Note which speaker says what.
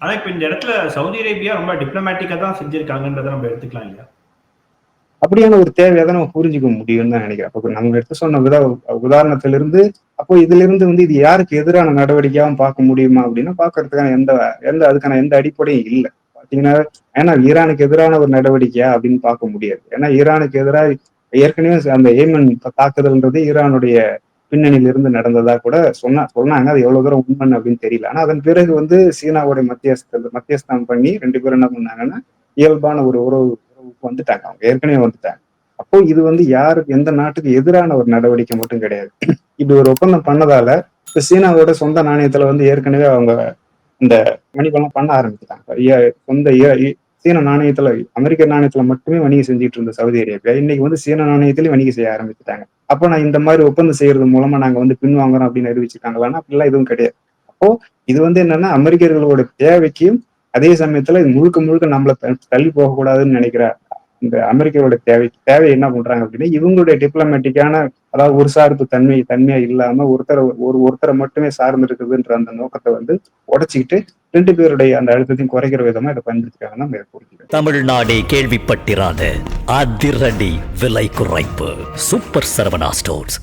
Speaker 1: ஆனா இப்ப இந்த இடத்துல சவுதி அரேபியா ரொம்ப டிப்ளமேட்டிக்கா தான் செஞ்சிருக்காங்கன்றதை நம்ம எடுத்துக்கலாம் இல்லையா?
Speaker 2: அப்படியான ஒரு தேவையை தான் நம்ம புரிஞ்சுக்க முடியும்னு தான் நினைக்கிறேன். அப்போ நம்ம எடுத்து சொன்ன வித உதாரணத்திலிருந்து அப்போ இதுல இருந்து வந்து இது யாருக்கு எதிரான நடவடிக்கையாவும் பார்க்க முடியுமா அப்படின்னா பாக்குறதுக்கான எந்த எந்த அதுக்கான எந்த அடிப்படையும் இல்லை. பாத்தீங்கன்னா ஏன்னா ஈரானுக்கு எதிரான ஒரு நடவடிக்கையா அப்படின்னு பார்க்க முடியாது. ஏன்னா ஈரானுக்கு எதிராக ஏற்கனவே அந்த ஏமன் தாக்குதல்ன்றது ஈரானுடைய பின்னணியில இருந்து நடந்ததா கூட சொன்னா சொன்னாங்க. அது எவ்வளவு தூரம் உண்மை அப்படின்னு தெரியல. ஆனா அதன் பிறகு வந்து சீனாவோட மத்தியஸ்த மத்தியஸ்தம் பண்ணி ரெண்டு பேரும் என்ன பண்ணாங்கன்னா இயல்பான ஒரு உறவு உறவுக்கு வந்துட்டாங்க. அவங்க ஏற்கனவே வந்துட்டாங்க. அப்போ இது வந்து யாரு எந்த நாட்டுக்கு எதிரான ஒரு நடவடிக்கை மட்டும் கிடையாது. இப்படி ஒரு ஒப்பந்தம் பண்ணதால இப்ப சீனாவோட சொந்த நாணயத்துல வந்து ஏற்கனவே அவங்க இந்த வணிகம்லாம் பண்ண ஆரம்பிச்சுட்டாங்க. சொந்த சீன நாணயத்துல அமெரிக்க நாணயத்துல மட்டுமே வணிகம் செஞ்சுட்டு இருந்த சவுதி அரேபியா இன்னைக்கு வந்து சீன நாணயத்திலயும் வணிகம் செய்ய ஆரம்பிச்சுட்டாங்க. அப்போ நான் இந்த மாதிரி ஒப்பந்தம் செய்யறது மூலமா நாங்க வந்து பின்வாங்குறோம் அப்படின்னு அறிவிச்சிருக்காங்களான்னா அப்படிலாம் எதுவும் கிடையாது. அப்போ இது வந்து என்னன்னா அமெரிக்கர்களோட தேவைக்கும் அதே சமயத்துல இது முழுக்க முழுக்க நம்மள தள்ளி போகக்கூடாதுன்னு நினைக்கிற இந்த அமெரிக்கரோட தேவை தேவை என்ன பண்றாங்க அப்படின்னா இவங்களுடைய டிப்ளமேட்டிக்கான அதாவது ஒரு சார்பு தன்மை தன்மையா இல்லாம ஒருத்தரை ஒரு ஒருத்தரை மட்டுமே சார்ந்து இருக்குதுன்ற அந்த நோக்கத்தை வந்து உடைச்சிக்கிட்டு ரெண்டு பேருடைய அந்த அழுத்தத்தையும் குறைக்கிற விதமா இதை பயன்படுத்திக்காங்க நம்ம
Speaker 3: தமிழ்நாடே கேள்விப்பட்டிராத அதிரடி விலை குறைப்பு. Super Saravana stores.